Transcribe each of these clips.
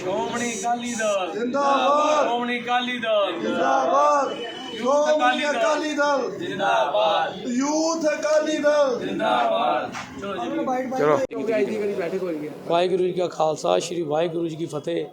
ਸ਼੍ਰੋਮਣੀ ਅਕਾਲੀ ਦਲ। ਜਿੰਦਾਬਾਦ। ਸ਼੍ਰੋਮਣੀ ਅਕਾਲੀ ਦਲ। ਜਿੰਦਾਬਾਦ। ਸ਼੍ਰੋਮਣੀ ਅਕਾਲੀ ਦਲ। ਜਿੰਦਾਬਾਦ। ਯੂਥ ਅਕਾਲੀ ਦਲ। ਜਿੰਦਾਬਾਦ। ਚਲੋ ਜੀ। ਵਾਹਿਗੁਰੂ ਜੀ ਕਾ ਖਾਲਸਾ ਸ੍ਰੀ ਵਾਹਿਗੁਰੂ ਜੀ ਕੀ ਫਤਿਹ।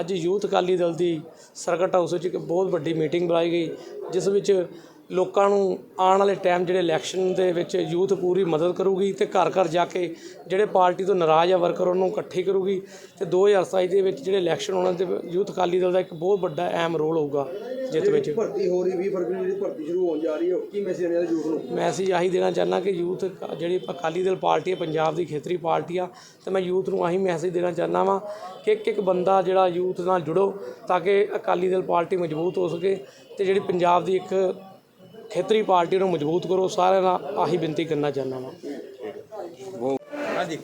ਅੱਜ ਯੂਥ ਅਕਾਲੀ ਦਲ ਦੀ ਸਰਕਟ ਹਾਊਸ ਵਿੱਚ ਇੱਕ ਬਹੁਤ ਵੱਡੀ ਮੀਟਿੰਗ ਬੁਲਾਈ ਗਈ ਜਿਸ ਵਿੱਚ ਲੋਕਾਂ ਨੂੰ ਆਉਣ ਵਾਲੇ ਟਾਈਮ ਜਿਹੜੇ ਇਲੈਕਸ਼ਨ ਦੇ ਵਿੱਚ ਯੂਥ ਪੂਰੀ ਮਦਦ ਕਰੂਗੀ ਤੇ ਘਰ ਘਰ ਜਾ ਕੇ ਜਿਹੜੇ ਪਾਰਟੀ ਤੋਂ ਨਾਰਾਜ਼ ਆ ਵਰਕਰ ਉਹਨੂੰ ਇਕੱਠੀ ਕਰੂਗੀ ਤੇ 2027 ਦੇ ਵਿੱਚ ਜਿਹੜੇ ਇਲੈਕਸ਼ਨ ਹੋਣ ਦੇ ਯੂਥ ਅਕਾਲੀ ਦਲ ਦਾ ਇੱਕ ਬਹੁਤ ਵੱਡਾ ਅਹਿਮ ਰੋਲ ਹੋਊਗਾ ਜਿੱਤ ਵਿੱਚ। ਭਰਤੀ ਹੋ ਰਹੀ 20 ਫਰਵਰੀ ਨੂੰ ਜਿਹੜੀ ਭਰਤੀ ਸ਼ੁਰੂ ਹੋਣ ਜਾ ਰਹੀ ਹੈ ਕੀ ਮੈਸੇਜ ਦੇਣਾ ਯੂਥ ਨੂੰ? ਮੈਸੇਜ ਆਹੀ ਦੇਣਾ ਚਾਹੁੰਦਾ ਕਿ ਯੂਥ ਜਿਹੜੀ ਅਕਾਲੀ ਦਲ ਪਾਰਟੀ ਹੈ ਪੰਜਾਬ ਦੀ ਖੇਤਰੀ ਪਾਰਟੀ ਆ ਤੇ ਮੈਂ ਯੂਥ ਨੂੰ ਆਹੀ ਮੈਸੇਜ ਦੇਣਾ ਚਾਹੁੰਦਾ ਵਾਂ ਕਿ ਇੱਕ ਇੱਕ ਬੰਦਾ ਜਿਹੜਾ ਯੂਥ ਨਾਲ ਜੁੜੋ ਤਾਂ ਕਿ ਅਕਾਲੀ ਦਲ ਪਾਰਟੀ ਮਜ਼ਬੂਤ ਹੋ ਸਕੇ ਤੇ ਜਿਹੜੀ ਪੰਜਾਬ ਦੀ ਇੱਕ ਖੇਤਰੀ ਪਾਰਟੀ ਨੂੰ ਮਜ਼ਬੂਤ ਕਰੋ ਸਾਰਿਆਂ ਨਾਲ ਆਹੀ ਬੇਨਤੀ ਕਰਨਾ ਚਾਹੁੰਦਾ ਵਾਂ। ਹਾਂਜੀ।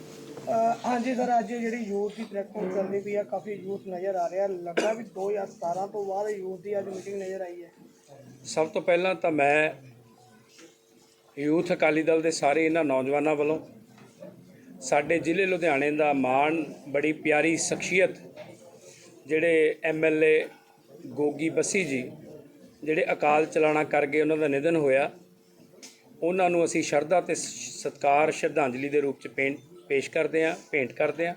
ਸਰ ਅੱਜ ਜਿਹੜੀ ਯੂਥ ਦੀ ਪਲੇਟਫਾਰਮ ਚੱਲਦੀ ਪਈ ਆ ਕਾਫੀ ਯੂਥ ਨਜ਼ਰ ਆ ਰਿਹਾ। ਲੱਗਦਾ ਵੀ 2017 ਤੋਂ ਬਾਅਦ ਯੂਥ ਦੀ ਅੱਜ ਮੀਟਿੰਗ ਨਜ਼ਰ ਆਈ ਹੈ। ਸਭ ਤੋਂ ਪਹਿਲਾਂ ਤਾਂ ਮੈਂ ਯੂਥ ਅਕਾਲੀ ਦਲ ਦੇ ਸਾਰੇ ਇਹਨਾਂ ਨੌਜਵਾਨਾਂ ਵੱਲੋਂ ਸਾਡੇ ਜ਼ਿਲ੍ਹੇ ਲੁਧਿਆਣੇ ਦਾ ਮਾਣ ਬੜੀ ਪਿਆਰੀ ਸ਼ਖਸੀਅਤ ਜਿਹੜੇ ਐਮਐਲਏ ਗੋਗੀ ਬੱਸੀ ਜੀ ਜਿਹੜੇ ਅਕਾਲ ਚਲਾਣਾ ਕਰ ਗਏ ਉਹਨਾਂ ਦਾ ਨਿਧਨ ਹੋਇਆ, ਉਹਨਾਂ ਨੂੰ ਅਸੀਂ ਸ਼ਰਧਾ ਤੇ ਸਤਕਾਰ, ਸ਼ਰਧਾਂਜਲੀ ਦੇ ਰੂਪ ਚ ਪੇਂਟ ਪੇਸ਼ ਕਰਦੇ ਹਾਂ, ਭੇਂਟ ਕਰਦੇ ਹਾਂ।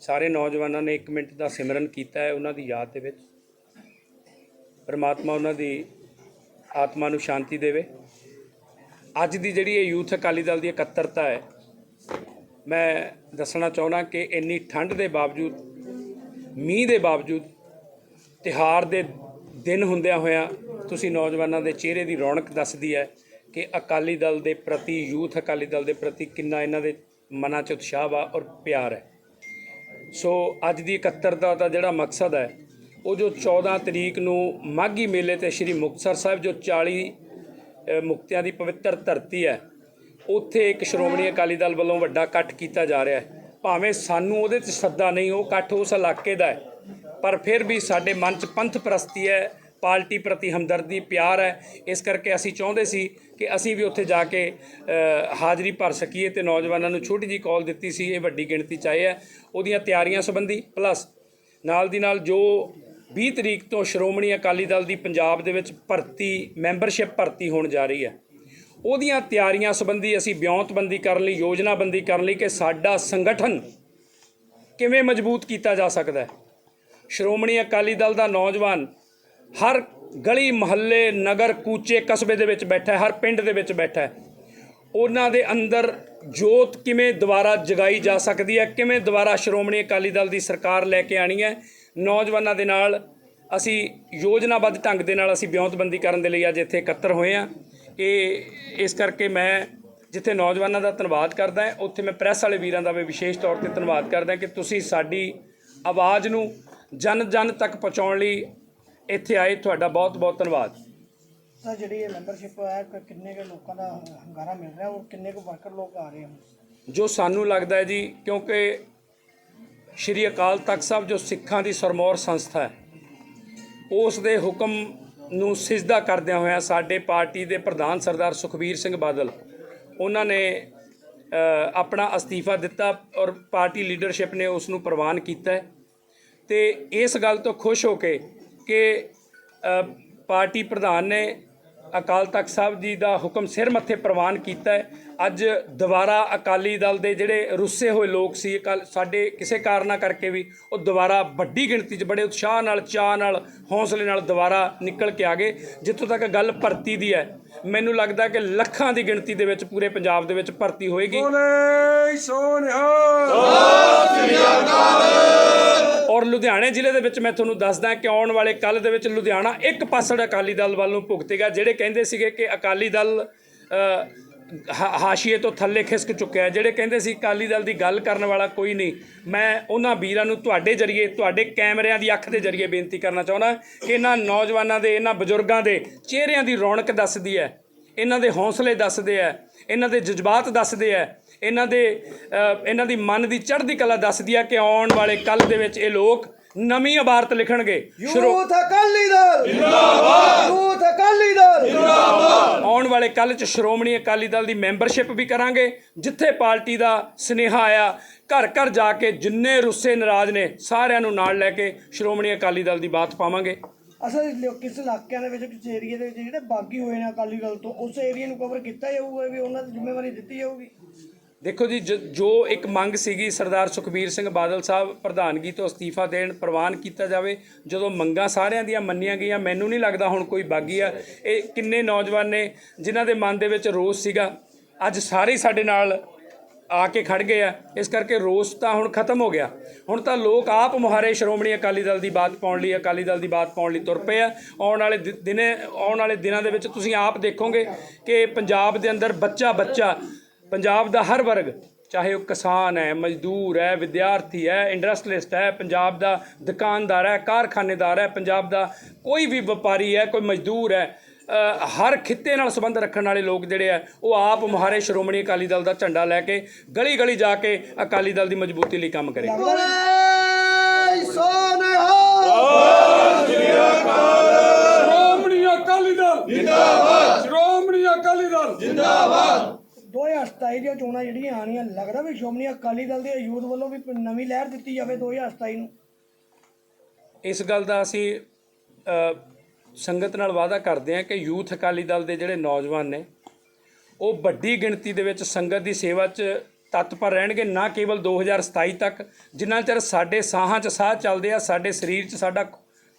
ਸਾਰੇ ਨੌਜਵਾਨਾਂ ਨੇ 1 ਮਿੰਟ ਦਾ ਸਿਮਰਨ ਕੀਤਾ ਹੈ ਉਹਨਾਂ ਦੀ ਯਾਦ ਦੇ ਵਿੱਚ। ਪਰਮਾਤਮਾ ਉਹਨਾਂ ਦੀ ਆਤਮਾ ਨੂੰ ਸ਼ਾਂਤੀ ਦੇਵੇ। ਅੱਜ ਦੀ ਜਿਹੜੀ ਇਹ ਯੂਥ ਅਕਾਲੀ ਦਲ ਦੀ ਇਕੱਤਰਤਾ ਹੈ, ਮੈਂ ਦੱਸਣਾ ਚਾਹੁੰਦਾ ਕਿ ਇੰਨੀ ਠੰਡ ਦੇ ਬਾਵਜੂਦ, ਮੀਂਹ ਦੇ ਬਾਵਜੂਦ ਤਿਹਾਰ ਦੇ ਦਿਨ ਹੁੰਦਿਆਂ ਹੋਇਆਂ ਤੁਸੀਂ ਨੌਜਵਾਨਾਂ ਦੇ ਚਿਹਰੇ ਦੀ ਰੌਣਕ ਦੱਸਦੀ ਹੈ ਕਿ ਅਕਾਲੀ ਦਲ ਦੇ ਪ੍ਰਤੀ, ਯੂਥ ਅਕਾਲੀ ਦਲ ਦੇ ਪ੍ਰਤੀ ਕਿੰਨਾ ਇਹਨਾਂ ਦੇ ਮਨਾਂ 'ਚ ਉਤਸ਼ਾਹ ਵਾ ਔਰ ਪਿਆਰ ਹੈ। ਸੋ ਅੱਜ ਦੀ ਇਕੱਤਰਤਾ ਦਾ ਜਿਹੜਾ ਮਕਸਦ ਹੈ, ਉਹ ਜੋ 14 ਤਰੀਕ ਨੂੰ ਮਾਘੀ ਮੇਲੇ ਤੇ ਸ੍ਰੀ ਮੁਕਤਸਰ ਸਾਹਿਬ ਜੋ 40 ਮੁਕਤਿਆਂ ਦੀ ਪਵਿੱਤਰ ਧਰਤੀ ਹੈ, ਉੱਥੇ ਇੱਕ ਸ਼੍ਰੋਮਣੀ ਅਕਾਲੀ ਦਲ ਵੱਲੋਂ ਵੱਡਾ ਇਕੱਠ ਕੀਤਾ ਜਾ ਰਿਹਾ ਹੈ। ਭਾਵੇਂ ਸਾਨੂੰ ਉਹਦੇ 'ਚ ਸੱਦਾ ਨਹੀਂ, ਉਹ ਇਕੱਠ ਉਸ ਇਲਾਕੇ ਦਾ ਹੈ, ਪਰ ਫਿਰ ਵੀ ਸਾਡੇ ਮਨ 'ਚ ਪੰਥ ਪ੍ਰਸਤੀ ਹੈ ਪਾਰਟੀ ਪ੍ਰਤੀ ਹਮਦਰਦੀ, ਪਿਆਰ ਹੈ। ਇਸ ਕਰਕੇ ਅਸੀਂ ਚਾਹੁੰਦੇ ਸੀ ਕਿ ਅਸੀਂ ਵੀ ਉੱਥੇ ਜਾ ਕੇ ਹਾਜ਼ਰੀ ਭਰ ਸਕੀਏ ਤੇ ਨੌਜਵਾਨਾਂ ਨੂੰ ਛੋਟੀ ਜੀ ਕਾਲ ਦਿੱਤੀ ਸੀ। ਇਹ ਵੱਡੀ ਗਿਣਤੀ 'ਚ ਆਏ ਹੈ ਉਹਦੀਆਂ ਤਿਆਰੀਆਂ ਸੰਬੰਧੀ, ਪਲੱਸ ਨਾਲ ਦੀ ਨਾਲ ਜੋ 20 ਤਰੀਕ ਤੋਂ ਸ਼੍ਰੋਮਣੀ ਅਕਾਲੀ ਦਲ ਦੀ ਪੰਜਾਬ ਦੇ ਵਿੱਚ ਭਰਤੀ, ਮੈਂਬਰਸ਼ਿਪ ਭਰਤੀ ਹੋਣ ਜਾ ਰਹੀ ਹੈ। ਉਹਦੀਆਂ ਤਿਆਰੀਆਂ ਸੰਬੰਧੀ ਅਸੀਂ ਬਿਉਂਤਬੰਦੀ ਕਰਨ ਲਈ, ਯੋਜਨਾਬੰਦੀ ਕਰਨ ਲਈ ਕਿ ਸਾਡਾ ਸੰਗਠਨ ਕਿਵੇਂ ਮਜ਼ਬੂਤ ਕੀਤਾ ਜਾ ਸਕਦਾ ਹੈ। ਸ਼੍ਰੋਮਣੀ ਅਕਾਲੀ ਦਲ ਦਾ ਨੌਜਵਾਨ ਹਰ ਗਲੀ ਮੁਹੱਲੇ, ਨਗਰ ਕੂਚੇ ਕਸਬੇ ਦੇ ਵਿੱਚ ਬੈਠਾ ਹਰ ਪਿੰਡ ਦੇ ਵਿੱਚ ਬੈਠਾ ਉਹਨਾਂ ਦੇ ਅੰਦਰ ਜੋਤ ਕਿਵੇਂ ਦੁਬਾਰਾ ਜਗਾਈ ਜਾ ਸਕਦੀ ਹੈ, ਕਿਵੇਂ ਦੁਬਾਰਾ ਸ਼੍ਰੋਮਣੀ ਅਕਾਲੀ ਦਲ ਦੀ ਸਰਕਾਰ ਲੈ ਕੇ ਆਣੀ ਹੈ, ਨੌਜਵਾਨਾਂ ਦੇ ਨਾਲ ਅਸੀਂ ਯੋਜਨਾਬੱਧ ਢੰਗ ਦੇ ਨਾਲ ਅਸੀਂ ਬਿਉਂਤਬੰਦੀ ਕਰਨ ਦੇ ਲਈ ਅੱਜ ਇੱਥੇ ਇਕੱਤਰ ਹੋਏ ਹਾਂ। ਇਹ, ਇਸ ਕਰਕੇ ਮੈਂ ਜਿੱਥੇ ਨੌਜਵਾਨਾਂ ਦਾ ਧੰਨਵਾਦ ਕਰਦਾ ਹਾਂ, ਉੱਥੇ ਮੈਂ ਪ੍ਰੈਸ ਵਾਲੇ ਵੀਰਾਂ ਦਾ ਵੀ ਵਿਸ਼ੇਸ਼ ਤੌਰ ਤੇ ਧੰਨਵਾਦ ਕਰਦਾ ਕਿ ਤੁਸੀਂ ਸਾਡੀ ਆਵਾਜ਼ ਨੂੰ ਜਨ ਜਨ ਤੱਕ ਪਹੁੰਚਾਉਣ ਲਈ ਇੱਥੇ ਆਏ ਤੁਹਾਡਾ ਬਹੁਤ ਬਹੁਤ ਧੰਨਵਾਦ। ਸਰ ਜਿਹੜੀ ਇਹ ਮੈਂਬਰਸ਼ਿਪ ਹੈ ਕਿ ਕਿੰਨੇ ਕੁ ਲੋਕਾਂ ਦਾ ਹੰਗਾਰਾ ਮਿਲ ਰਿਹਾ ਔਰ ਕਿੰਨੇ ਕੁ ਵਰਕਰ ਲੋਕ ਆ ਰਹੇ ਹਨ? ਜੋ ਸਾਨੂੰ ਲੱਗਦਾ ਹੈ ਜੀ ਕਿਉਂਕਿ ਸ਼੍ਰੀ ਅਕਾਲ ਤਖਤ ਸਾਹਿਬ ਜੋ ਸਿੱਖਾਂ ਦੀ ਸਰਮੌਰ ਸੰਸਥਾ ਹੈ ਉਸ ਦੇ ਹੁਕਮ ਨੂੰ ਸਿਜਦਾ ਕਰਦਿਆਂ ਹੋਇਆਂ ਸਾਡੇ ਪਾਰਟੀ ਦੇ ਪ੍ਰਧਾਨ ਸਰਦਾਰ ਸੁਖਬੀਰ ਸਿੰਘ ਬਾਦਲ ਉਹਨਾਂ ਨੇ ਆਪਣਾ ਅਸਤੀਫਾ ਦਿੱਤਾ ਔਰ ਪਾਰਟੀ ਲੀਡਰਸ਼ਿਪ ਨੇ ਉਸ ਨੂੰ ਪ੍ਰਵਾਨ ਕੀਤਾ ਤੇ ਇਸ ਗੱਲ ਤੋਂ ਖੁਸ਼ ਹੋ ਕੇ ਕਿ ਪਾਰਟੀ ਪ੍ਰਧਾਨ ਨੇ ਅਕਾਲ ਤਖਤ ਸਾਹਿਬ ਜੀ ਦਾ ਹੁਕਮ ਸਿਰ ਮੱਥੇ ਪ੍ਰਵਾਨ ਕੀਤਾ ਹੈ ਅੱਜ ਦੁਬਾਰਾ ਅਕਾਲੀ ਦਲ ਦੇ ਜਿਹੜੇ ਰੁੱਸੇ ਹੋਏ ਲੋਕ ਸੀ ਅਕਾਲ ਸਾਡੇ ਕਿਸੇ ਕਾਰਨਾ ਕਰਕੇ ਵੀ ਉਹ ਦੁਬਾਰਾ ਵੱਡੀ ਗਿਣਤੀ 'ਚ ਬੜੇ ਉਤਸ਼ਾਹ ਨਾਲ ਚਾਹ ਨਾਲ ਹੌਸਲੇ ਨਾਲ ਦੁਬਾਰਾ ਨਿਕਲ ਕੇ ਆ ਗਏ ਜਿੱਥੋਂ ਤੱਕ ਗੱਲ ਭਰਤੀ ਦੀ ਹੈ ਮੈਨੂੰ ਲੱਗਦਾ ਕਿ ਲੱਖਾਂ ਦੀ ਗਿਣਤੀ ਦੇ ਵਿੱਚ ਪੂਰੇ ਪੰਜਾਬ ਦੇ ਵਿੱਚ ਭਰਤੀ ਹੋਏਗੀ ਬੋਲੇ ਸੋਨਿਹਾ ਔਰ ਲੁਧਿਆਣੇ ਜ਼ਿਲ੍ਹੇ ਦੇ ਵਿੱਚ ਮੈਂ ਤੁਹਾਨੂੰ ਦੱਸਦਾ ਕਿ ਆਉਣ ਵਾਲੇ ਕੱਲ ਦੇ ਵਿੱਚ ਲੁਧਿਆਣਾ ਇੱਕ ਪਾਸੜ ਅਕਾਲੀ ਦਲ ਵੱਲੋਂ ਭੁਗਤੇਗਾ ਜਿਹੜੇ ਕਹਿੰਦੇ ਸੀਗੇ ਕਿ ਅਕਾਲੀ ਦਲ ਅ, ਹਾਸ਼ੀਏ ਤੋਂ ਥੱਲੇ ਖਿਸਕ ਚੁੱਕਿਆ ਜਿਹੜੇ ਕਹਿੰਦੇ ਸੀ ਅਕਾਲੀ ਦਲ ਦੀ ਗੱਲ ਕਰਨ ਵਾਲਾ ਕੋਈ ਨਹੀਂ ਮੈਂ ਉਹਨਾਂ ਵੀਰਾਂ ਨੂੰ ਤੁਹਾਡੇ ਜਰੀਏ ਤੁਹਾਡੇ ਕੈਮਰਿਆਂ ਦੀ ਅੱਖ ਦੇ ਜਰੀਏ ਬੇਨਤੀ ਕਰਨਾ ਚਾਹੁੰਦਾ ਕਿ ਇਹਨਾਂ ਨੌਜਵਾਨਾਂ ਦੇ ਇਹਨਾਂ ਬਜ਼ੁਰਗਾਂ ਦੇ ਚਿਹਰਿਆਂ ਦੀ ਰੌਣਕ ਦੱਸਦੀ ਹੈ ਇਹਨਾਂ ਦੇ ਹੌਸਲੇ ਦੱਸਦੇ ਆ ਇਹਨਾਂ ਦੇ ਜਜ਼ਬਾਤ ਦੱਸਦੇ ਆ ਇਹਨਾਂ ਦੇ ਇਹਨਾਂ ਦੀ ਮਨ ਦੀ ਚੜ੍ਹਦੀ ਕਲਾ ਦੱਸਦੀ ਆ ਕਿ ਆਉਣ ਵਾਲੇ ਕੱਲ ਦੇ ਵਿੱਚ ਇਹ ਲੋਕ ਨਵੀਂ ਇਬਾਰਤ ਲਿਖਣਗੇ। ਸ਼ੁਰੂ ਯੂਥ ਅਕਾਲੀ ਦਲ। ਜਿੰਦਾਬਾਦ। ਯੂਥ ਅਕਾਲੀ ਦਲ। ਆਉਣ ਵਾਲੇ ਕੱਲ ਚ ਸ਼੍ਰੋਮਣੀ ਅਕਾਲੀ ਦਲ ਦੀ ਮੈਂਬਰਸ਼ਿਪ ਵੀ ਕਰਾਂਗੇ ਜਿੱਥੇ ਪਾਰਟੀ ਦਾ ਸੁਨੇਹਾ ਆਇਆ। ਘਰ ਘਰ ਜਾ ਕੇ ਜਿੰਨੇ ਰੁੱਸੇ ਨਾਰਾਜ਼ ਨੇ ਸਾਰਿਆਂ ਨੂੰ ਨਾਲ ਲੈ ਕੇ ਸ਼੍ਰੋਮਣੀ ਅਕਾਲੀ ਦਲ ਦੀ ਬਾਤ ਪਾਵਾਂਗੇ। ਅਸਲ ਕਿਸ ਇਲਾਕਿਆਂ ਦੇ ਵਿੱਚ ਕਿਸ ਏਰੀਆ ਦੇ ਵਿੱਚ ਜਿਹੜੇ ਬਾਗੀ ਹੋਏ ਨੇ ਅਕਾਲੀ ਦਲ ਤੋਂ ਉਸ ਏਰੀਆ ਨੂੰ ਕਵਰ ਕੀਤਾ ਜਾਊਗਾ ਵੀ ਉਹਨਾਂ ਦੀ ਜ਼ਿੰਮੇਵਾਰੀ ਦਿੱਤੀ ਜਾਊਗੀ? ਦੇਖੋ ਜੀ, ਜ- ਜੋ ਇੱਕ ਮੰਗ ਸੀਗੀ ਸਰਦਾਰ ਸੁਖਬੀਰ ਸਿੰਘ ਬਾਦਲ ਸਾਹਿਬ ਪ੍ਰਧਾਨਗੀ ਤੋਂ ਅਸਤੀਫਾ ਦੇਣ, ਪ੍ਰਵਾਨ ਕੀਤਾ ਜਾਵੇ, ਜਦੋਂ ਮੰਗਾਂ ਸਾਰਿਆਂ ਦੀਆਂ ਮੰਨੀਆਂ ਗਈਆਂ, ਮੈਨੂੰ ਨਹੀਂ ਲੱਗਦਾ ਹੁਣ ਕੋਈ ਬਾਗੀ ਆ। ਇਹ ਕਿੰਨੇ ਨੌਜਵਾਨ ਨੇ ਜਿਨ੍ਹਾਂ ਦੇ ਮਨ ਦੇ ਵਿੱਚ ਰੋਸ ਸੀਗਾ। ਅੱਜ ਸਾਰੇ ਹੀ ਸਾਡੇ ਨਾਲ ਆ ਕੇ ਖੜ ਗਏ ਆ। ਇਸ ਕਰਕੇ ਰੋਸ ਤਾਂ ਹੁਣ ਖਤਮ ਹੋ ਗਿਆ। ਹੁਣ ਤਾਂ ਲੋਕ ਆਪ ਮੁਹਾਰੇ ਸ਼੍ਰੋਮਣੀ ਅਕਾਲੀ ਦਲ ਦੀ ਬਾਤ ਪਾਉਣ ਲਈ, ਅਕਾਲੀ ਦਲ ਦੀ ਬਾਤ ਪਾਉਣ ਲਈ ਤੁਰ ਪਏ ਆ। ਆਉਣ ਵਾਲੇ ਦਿ- ਦਿਨੇ, ਆਉਣ ਵਾਲੇ ਦਿਨਾਂ ਦੇ ਵਿੱਚ ਤੁਸੀਂ ਆਪ ਦੇਖੋਗੇ ਕਿ ਪੰਜਾਬ ਦੇ ਅੰਦਰ ਬੱਚਾ ਬੱਚਾ ਪੰਜਾਬ ਦਾ ਹਰ ਵਰਗ, ਚਾਹੇ ਉਹ ਕਿਸਾਨ ਹੈ, ਮਜ਼ਦੂਰ ਹੈ, ਵਿਦਿਆਰਥੀ ਹੈ ਇੰਡਸਟਰੀਲਿਸਟ ਹੈ, ਪੰਜਾਬ ਦਾ ਦੁਕਾਨਦਾਰ ਹੈ, ਕਾਰਖਾਨੇਦਾਰ ਹੈ, ਪੰਜਾਬ ਦਾ ਕੋਈ ਵੀ ਵਪਾਰੀ ਹੈ, ਕੋਈ ਮਜ਼ਦੂਰ ਹੈ ਹਰ ਖਿੱਤੇ ਨਾਲ ਸੰਬੰਧ ਰੱਖਣ ਵਾਲੇ ਲੋਕ ਜਿਹੜੇ ਆ ਉਹ ਆਪ ਮੁਹਾਰੇ ਸ਼੍ਰੋਮਣੀ ਅਕਾਲੀ ਦਲ ਦਾ ਝੰਡਾ ਲੈ ਕੇ ਗਲੀ ਗਲੀ ਜਾ ਕੇ ਅਕਾਲੀ ਦਲ ਦੀ ਮਜ਼ਬੂਤੀ ਲਈ ਕੰਮ ਕਰੇ ਸ਼੍ਰੋਮਣੀ ਅਕਾਲੀ ਦਲ ਜਿੰਦਾਬਾਦ ਸ਼੍ਰੋਮਣੀ ਅਕਾਲੀ ਦਲ 2027 ਦੀਆਂ ਚੋਣਾਂ ਜਿਹੜੀਆਂ ਆਣੀਆਂ ਲੱਗਦਾ ਵੀ ਸ਼੍ਰੋਮਣੀ ਅਕਾਲੀ ਦਲ ਦੇ ਯੂਥ ਵੱਲੋਂ ਵੀ ਨਵੀਂ ਲਹਿਰ ਦਿੱਤੀ ਜਾਵੇ 2027 ਨੂੰ। ਇਸ ਗੱਲ ਦਾ ਅਸੀਂ ਸੰਗਤ ਨਾਲ ਵਾਅਦਾ ਕਰਦੇ ਹਾਂ ਕਿ ਯੂਥ ਅਕਾਲੀ ਦਲ ਦੇ ਜਿਹੜੇ ਨੌਜਵਾਨ ਨੇ, ਉਹ ਵੱਡੀ ਗਿਣਤੀ ਦੇ ਵਿੱਚ ਸੰਗਤ ਦੀ ਸੇਵਾ 'ਚ ਤਤਪਰ ਰਹਿਣਗੇ, ਨਾ ਕੇਵਲ 2027 ਤੱਕ, ਜਿੰਨਾ ਚਿਰ ਸਾਡੇ ਸਾਹਾਂ 'ਚ ਸਾਹ ਚੱਲਦੇ ਆ, ਸਾਡੇ ਸਰੀਰ 'ਚ ਸਾਡਾ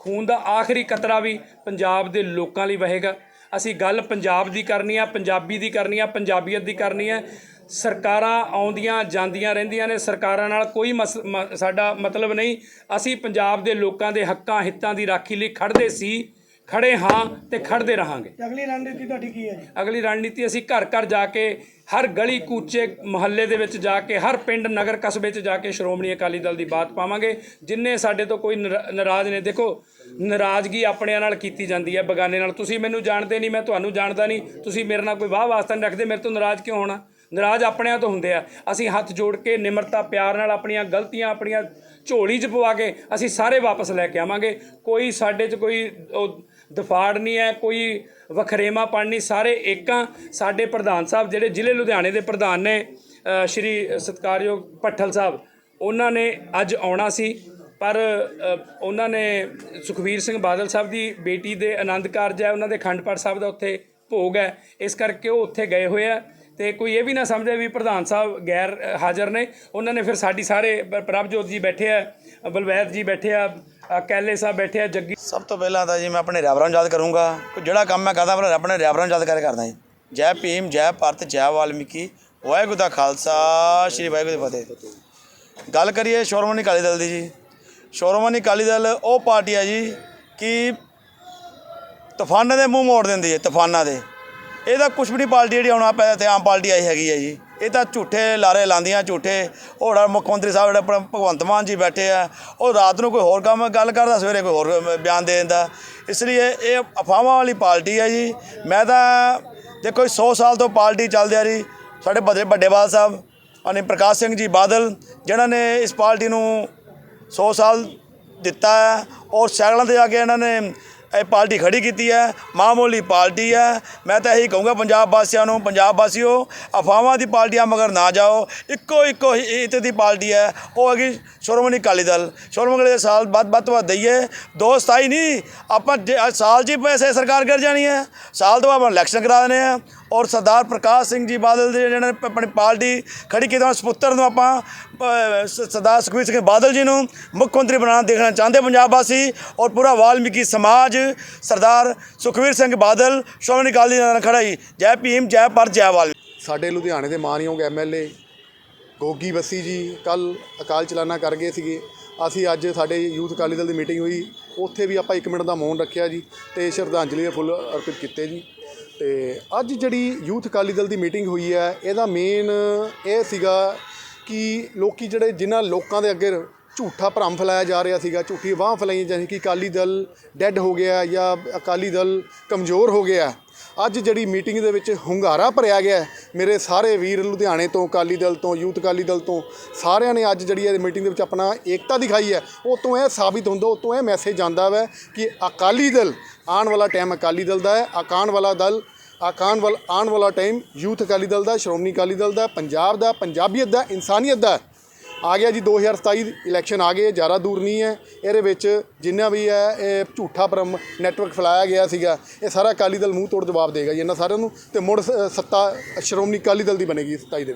ਖੂਨ ਦਾ ਆਖਰੀ ਕਤਰਾ ਵੀ ਪੰਜਾਬ ਦੇ ਲੋਕਾਂ ਲਈ ਵਹੇਗਾ। ਅਸੀਂ ਗੱਲ ਪੰਜਾਬ ਦੀ ਕਰਨੀ ਆ, ਪੰਜਾਬੀ ਦੀ ਕਰਨੀ ਆ, ਪੰਜਾਬੀਅਤ ਦੀ ਕਰਨੀ ਹੈ ਸਰਕਾਰਾਂ ਆਉਂਦੀਆਂ, ਜਾਂਦੀਆਂ ਰਹਿੰਦੀਆਂ ਨੇ। ਸਰਕਾਰਾਂ ਨਾਲ ਕੋਈ ਮਸ- ਮ- ਸਾਡਾ ਮਤਲਬ ਨਹੀਂ। ਅਸੀਂ ਪੰਜਾਬ ਦੇ ਲੋਕਾਂ ਦੇ ਹੱਕਾਂ, ਹਿੱਤਾਂ ਦੀ ਰਾਖੀ ਲਈ ਖੜਦੇ ਸੀ। ਖੜੇ ਹਾਂ ਤੇ ਖੜਦੇ ਰਹਾਂਗੇ। ਅਗਲੀ ਰਣਨੀਤੀ ਤੁਹਾਡੀ ਕੀ ਹੈ ਜੀ? ਅਗਲੀ ਰਣਨੀਤੀ ਅਸੀਂ ਘਰ ਘਰ ਜਾ ਕੇ ਹਰ ਗਲੀ ਕੂਚੇ ਮੁਹੱਲੇ ਦੇ ਵਿੱਚ ਜਾ ਕੇ ਹਰ ਪਿੰਡ ਨਗਰ ਕਸਬੇ 'ਚ ਜਾ ਕੇ ਸ਼੍ਰੋਮਣੀ ਅਕਾਲੀ ਦਲ ਦੀ ਬਾਤ ਪਾਵਾਂਗੇ। ਜਿੰਨੇ ਸਾਡੇ ਤੋਂ ਕੋਈ ਨਰਾ- ਨਾਰਾਜ਼ ਨੇ ਦੇਖੋ ਨਾਰਾਜ਼ਗੀ ਆਪਣਿਆਂ ਨਾਲ ਕੀਤੀ ਜਾਂਦੀ ਹੈ ਬਗਾਨੇ ਨਾਲ। ਤੁਸੀਂ ਮੈਨੂੰ ਜਾਣਦੇ ਨਹੀਂ ਮੈਂ ਤੁਹਾਨੂੰ ਜਾਣਦਾ ਨਹੀਂ। ਤੁਸੀਂ ਮੇਰੇ ਨਾਲ ਕੋਈ ਵਾਹ ਵਾਸਤਾ ਨਹੀਂ ਰੱਖਦੇ ਮੇਰੇ ਤੋਂ ਨਾਰਾਜ਼ ਕਿਉਂ ਹੋਣਾ? ਨਾਰਾਜ਼ ਆਪਣਿਆਂ ਤੋਂ ਹੁੰਦੇ ਆ। ਅਸੀਂ ਹੱਥ ਜੋੜ ਕੇ ਨਿਮਰਤਾ ਪਿਆਰ ਨਾਲ ਆਪਣੀਆਂ ਗਲਤੀਆਂ ਆਪਣੀਆਂ ਝੋਲੀ 'ਚ ਪਵਾ ਕੇ ਅਸੀਂ ਸਾਰੇ ਵਾਪਸ ਲੈ ਕੇ ਆਵਾਂਗੇ। ਕੋਈ ਸਾਡੇ 'ਚ ਕੋਈ ਦਫਾੜ ਨਹੀਂ ਹੈ, ਕੋਈ ਵਖਰੇਵਾ ਨਹੀਂ, ਸਾਰੇ ਏਕਾਂ ਸਾਡੇ ਪ੍ਰਧਾਨ ਸਾਹਿਬ, ਜਿਹੜੇ ਜ਼ਿਲ੍ਹੇ ਲੁਧਿਆਣੇ ਦੇ ਪ੍ਰਧਾਨ ਨੇ ਸ਼੍ਰੀ ਸਤਕਾਰਯੋਗ ਭੱਠਲ ਸਾਹਿਬ, ਉਹਨਾਂ ਨੇ ਅੱਜ ਆਉਣਾ ਸੀ, ਪਰ ਉਹਨਾਂ ਨੇ ਸੁਖਵੀਰ ਸਿੰਘ ਬਾਦਲ ਸਾਹਿਬ ਦੀ ਬੇਟੀ ਦੇ ਆਨੰਦ ਕਾਰਜ ਹੈ, ਉਹਨਾਂ ਦੇ ਅਖੰਡ ਪਾਠ ਸਾਹਿਬ ਦਾ ਉੱਥੇ ਭੋਗ ਹੈ, ਇਸ ਕਰਕੇ ਉਹ ਉੱਥੇ ਗਏ ਹੋਏ ਆ। ਤੇ ਕੋਈ ਇਹ ਵੀ ਨਾ ਸਮਝੇ ਵੀ ਪ੍ਰਧਾਨ ਸਾਹਿਬ ਗੈਰ ਹਾਜ਼ਰ ਨੇ। ਉਹਨਾਂ ਨੇ ਫਿਰ ਸਾਡੀ ਸਾਰੇ ਪ੍ਰਭਜੋਤ ਜੀ ਬੈਠੇ ਆ, ਬਲਵੈਦ ਜੀ ਬੈਠੇ ਆ ਕੈਲੇ ਸਾਹਿਬ ਬੈਠੇ ਆ, ਜੱਗੀ ਸਭ ਤੋਂ ਪਹਿਲਾਂ ਤਾਂ ਜੀ ਮੈਂ ਆਪਣੇ ਰੈਬਰਾਂ ਨੂੰ ਯਾਦ ਕਰੂੰਗਾ। ਜਿਹੜਾ ਕੰਮ ਮੈਂ ਕਰਦਾ ਪਹਿਲਾਂ ਆਪਣੇ ਰੈਬਰਾਂ ਨੂੰ ਯਾਦ ਕਰਕੇ ਕਰਦਾ ਜੀ। ਜੈ ਭੀਮ, ਜੈ ਭਾਰਤ, ਜੈ ਵਾਲਮੀਕੀ। ਵਾਹਿਗੁਰੂ ਦਾ ਖਾਲਸਾ, ਸ੍ਰੀ ਵਾਹਿਗੁਰੂ ਦੀ ਫਤਿਹ। ਗੱਲ ਕਰੀਏ ਸ਼੍ਰੋਮਣੀ ਅਕਾਲੀ ਦਲ ਦੀ ਜੀ। ਸ਼੍ਰੋਮਣੀ ਅਕਾਲੀ ਦਲ ਉਹ ਪਾਰਟੀ ਹੈ ਜੀ ਕਿ ਤੂਫਾਨਾਂ ਦੇ ਮੂੰਹ ਮੋੜ ਦਿੰਦੀ ਹੈ, ਤੂਫਾਨਾਂ ਦੇ। ਇਹਦਾ ਕੁਛ ਵੀ ਨਹੀਂ ਪਾਰਟੀ ਜਿਹੜੀ ਹੁਣ ਆਪਾਂ ਤੇ ਆਮ ਪਾਰਟੀ ਆਈ ਹੈਗੀ ਹੈ ਜੀ। ਇਹ ਤਾਂ ਝੂਠੇ ਲਾਰੇ ਲਾਉਂਦੀਆਂ, ਝੂਠੇ ਹੋੜਾ ਮੁੱਖ ਮੰਤਰੀ ਸਾਹਿਬ ਜਿਹੜੇ ਭਗਵੰਤ ਮਾਨ ਜੀ ਬੈਠੇ ਆ, ਉਹ ਰਾਤ ਨੂੰ ਕੋਈ ਹੋਰ ਕੰਮ ਗੱਲ ਕਰਦਾ, ਸਵੇਰੇ ਕੋਈ ਹੋਰ ਬਿਆਨ ਦੇ ਦਿੰਦਾ। ਇਸ ਲਈ ਇਹ ਅਫਵਾਹਾਂ ਵਾਲੀ ਪਾਰਟੀ ਹੈ ਜੀ। ਮੈਂ ਤਾਂ ਦੇਖੋ 100 ਸਾਲ ਤੋਂ ਪਾਰਟੀ ਚੱਲਦੀ ਆ ਰਹੀ। ਸਾਡੇ ਵੱਡੇ ਵੱਡੇ ਬਾਲ ਸਾਹਿਬ ਅਨੇ ਪ੍ਰਕਾਸ਼ ਸਿੰਘ ਜੀ ਬਾਦਲ, ਜਿਨ੍ਹਾਂ ਨੇ ਇਸ ਪਾਰਟੀ ਨੂੰ 100 ਸਾਲ ਦਿੱਤਾ ਹੈ। ਔਰ ਸਾਈਕਲਾਂ ਤੇ ਜਾ ਕੇ ਇਹਨਾਂ ਨੇ ਇਹ ਪਾਰਟੀ ਖੜੀ ਕੀਤੀ ਹੈ, ਮਾਮੂਲੀ ਪਾਰਟੀ ਹੈ। ਮੈਂ ਤਾਂ ਇਹੀ ਕਹੂੰਗਾ ਪੰਜਾਬ ਵਾਸੀਆਂ ਨੂੰ, ਪੰਜਾਬ ਵਾਸੀਓ, ਅਫਵਾਹਾਂ ਦੀ ਪਾਰਟੀਆਂ ਮਗਰ ਨਾ ਜਾਓ। ਇੱਕੋ ਇੱਕੋ ਹੀ ਇੱਥੇ ਦੀ ਪਾਰਟੀ ਹੈ। ਉਹ ਹੈਗੀ ਸ਼੍ਰੋਮਣੀ ਅਕਾਲੀ ਦਲ। ਸ਼੍ਰੋਮਣੀ ਅਕਾਲੀ ਦਲ ਸਾਲ ਵੱਧ ਵੱਧ ਤੋਂ ਵੱਧ ਦਈਏ। ਦੋ ਸਥਾਈ ਨਹੀਂ, ਆਪਾਂ ਜੇ ਸਾਲ 'ਚ ਹੀ ਪੈਸੇ ਸਰਕਾਰ ਕਰ ਜਾਣੀ ਹੈ। ਸਾਲ ਤੋਂ ਬਾਅਦ ਆਪਾਂ ਇਲੈਕਸ਼ਨ ਕਰਾ ਦੇਣੇ ਆ ਔਰ ਸਰਦਾਰ ਪ੍ਰਕਾਸ਼ ਸਿੰਘ ਜੀ ਬਾਦਲ ਦੇ ਜਿਹੜੇ ਨੇ ਆਪਣੀ ਪਾਰਟੀ ਖੜੀ ਕੀਤੀ ਉਹਨਾਂ ਸੁਪੁੱਤਰ ਨੂੰ ਆਪਾਂ ਸਰਦਾਰ ਸੁਖਬੀਰ ਸਿੰਘ ਬਾਦਲ ਜੀ ਨੂੰ ਮੁੱਖ ਮੰਤਰੀ ਬਣਾਉਣਾ ਦੇਖਣਾ ਚਾਹੁੰਦੇ ਪੰਜਾਬ ਵਾਸੀ ਔਰ ਪੂਰਾ ਵਾਲਮੀਕੀ ਸਮਾਜ, ਸਰਦਾਰ ਸੁਖਬੀਰ ਸਿੰਘ ਬਾਦਲ, ਸ਼੍ਰੋਮਣੀ ਅਕਾਲੀ ਦਲ ਨਾਲ ਖੜਾ ਹੀ ਜੈ ਭੀਮ, ਜੈ ਪਰ ਜੈ ਵਾਲ ਸਾਡੇ ਲੁਧਿਆਣੇ ਦੇ ਮਾਨਯੋਗ ਐਮਐਲਏ ਗੋਗੀ ਬੱਸੀ ਜੀ ਕੱਲ ਅਕਾਲ ਚਲਾਨਾ ਕਰ ਗਏ ਸੀਗੇ। ਅਸੀਂ ਅੱਜ ਸਾਡੇ ਯੂਥ ਅਕਾਲੀ ਦਲ ਦੀ ਮੀਟਿੰਗ ਹੋਈ। ਉੱਥੇ ਵੀ ਆਪਾਂ 1 ਮਿੰਟ ਦਾ ਮੌਨ ਰੱਖਿਆ ਜੀ ਤੇ ਸ਼ਰਧਾਂਜਲੀ ਦੇ ਫੁੱਲ ਅਰਪਿਤ ਕੀਤੇ ਜੀ। ਤੇ ਅੱਜ ਜਿਹੜੀ ਯੂਥ ਅਕਾਲੀ ਦਲ ਦੀ ਮੀਟਿੰਗ ਹੋਈ ਹੈ, ਇਹਦਾ ਮੇਨ ਇਹ ਸੀਗਾ ਕਿ ਲੋਕੀ ਜਿਹੜੇ ਜਿਨ੍ਹਾਂ ਲੋਕਾਂ ਦੇ ਅੱਗੇ ਝੂਠਾ ਭਰਮ ਫੈਲਾਇਆ ਜਾ ਰਿਹਾ ਸੀਗਾ, ਝੂਠੀ ਵਾਹ ਫੈਲਾਈ ਜਾਣੀ ਕਿ ਅਕਾਲੀ ਦਲ ਡੈੱਡ ਹੋ ਗਿਆ ਜਾਂ ਅਕਾਲੀ ਦਲ ਕਮਜ਼ੋਰ ਹੋ ਗਿਆ। ਅੱਜ ਜਿਹੜੀ ਮੀਟਿੰਗ ਦੇ ਵਿੱਚ ਹੁੰਗਾਰਾ ਭਰਿਆ ਗਿਆ ਮੇਰੇ ਸਾਰੇ ਵੀਰ ਲੁਧਿਆਣੇ ਤੋਂ, ਅਕਾਲੀ ਦਲ ਤੋਂ, ਯੂਥ ਅਕਾਲੀ ਦਲ ਤੋਂ, ਸਾਰਿਆਂ ਨੇ ਅੱਜ ਜਿਹੜੀ ਇਹ ਮੀਟਿੰਗ ਦੇ ਵਿੱਚ ਆਪਣਾ ਏਕਤਾ ਦਿਖਾਈ ਹੈ। ਉਹ ਤੋਂ ਇਹ ਸਾਬਿਤ ਹੁੰਦਾ, ਉਹ ਤੋਂ ਇਹ ਮੈਸੇਜ ਜਾਂਦਾ ਵੈ ਕਿ ਅਕਾਲੀ ਦਲ ਆਉਣ ਵਾਲਾ ਟਾਈਮ ਅਕਾਲੀ ਦਲ ਦਾ ਹੈ, ਆਕਾਣ ਵਾਲਾ ਦਲ ਆਕਾਣ ਵਾਲ ਆਉਣ ਵਾਲਾ ਟਾਈਮ ਯੂਥ ਅਕਾਲੀ ਦਲ ਦਾ, ਸ਼੍ਰੋਮਣੀ ਅਕਾਲੀ ਦਲ ਦਾ, ਪੰਜਾਬ ਦਾ, ਪੰਜਾਬੀਅਤ ਦਾ, ਇਨਸਾਨੀਅਤ ਦਾ। ਆ ਗਿਆ ਜੀ 2027 ਇਲੈਕਸ਼ਨ ਆ ਗਏ, ਜ਼ਿਆਦਾ ਦੂਰ ਨਹੀਂ ਹੈ। ਇਹਦੇ ਵਿੱਚ ਜਿੰਨਾ ਵੀ ਹੈ, ਇਹ ਝੂਠਾ ਭਰਮ ਨੈਟਵਰਕ ਫੈਲਾਇਆ ਗਿਆ ਸੀਗਾ। ਇਹ ਸਾਰਾ ਅਕਾਲੀ ਦਲ ਮੂੰਹ ਤੋੜ ਜਵਾਬ ਦੇਗਾ ਜੀ ਇਹਨਾਂ ਸਾਰਿਆਂ ਨੂੰ ਤੇ ਮੁੜ ਸ- ਸੱਤਾ ਸ਼੍ਰੋਮਣੀ ਅਕਾਲੀ ਦਲ ਦੀ ਬਣੇਗੀ 27 ਦੇ